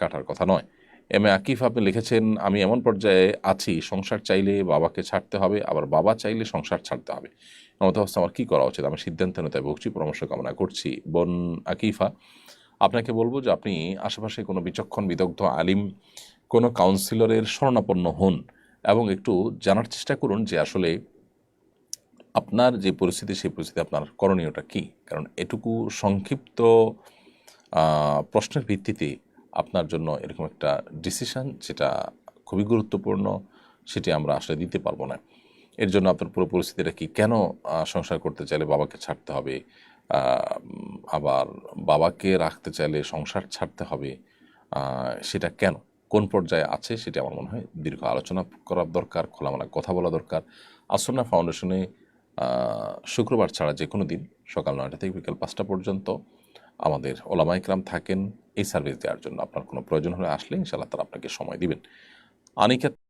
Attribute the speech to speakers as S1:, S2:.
S1: কাটার কথা নয়। M A Akif, আপনি লিখেছেন, আমি এমন পর্যায়ে আছি, সংসার চাইলে বাবাকে ছাড়তে হবে, আবার বাবা চাইলে সংসার ছাড়তে হবে। এমত অবস্থা আমার কী করা উচিত? আমি সিদ্ধান্ত নেতায় ভুগছি, পরামর্শ কামনা করছি। বোন আকিফা, আপনাকে বলব যে আপনি আশেপাশে কোনো বিচক্ষণ, বিদগ্ধ, আলিম, কোনো কাউন্সিলরের শরণাপন্ন হন এবং একটু জানার চেষ্টা করুন যে আসলে আপনার যে পরিস্থিতি, সেই পরিস্থিতি আপনার করণীয়টা কী? কারণ এটুকু সংক্ষিপ্ত প্রশ্নের ভিত্তিতে আপনার জন্য এরকম একটা ডিসিশান যেটা খুবই গুরুত্বপূর্ণ, সেটি আমরা আসলে দিতে পারব না। এর জন্য আপনার পুরো পরিস্থিতিটা কি কেন সংসার করতে চাইলে বাবাকে ছাড়তে হবে আবার বাবাকে রাখতে চাইলে সংসার ছাড়তে হবে সেটা কেন? কোন পর্যায়ে আছে সেটা আমার মনে হয় দীর্ঘ আলোচনা করার দরকার, খোলামেলা কথা বলা দরকার। আসন্না ফাউন্ডেশনে শুক্রবার ছাড়া যে কোনো দিন সকাল নয়টা থেকে বিকেল পাঁচটা পর্যন্ত আমাদের ওলামা ইকরাম থাকেন। এই সার্ভিস দেওয়ার জন্য আপনার কোনো প্রয়োজন হলে আসলে ইনশাল্লাহ তারা আপনাকে সময় দিবেন। আনিকা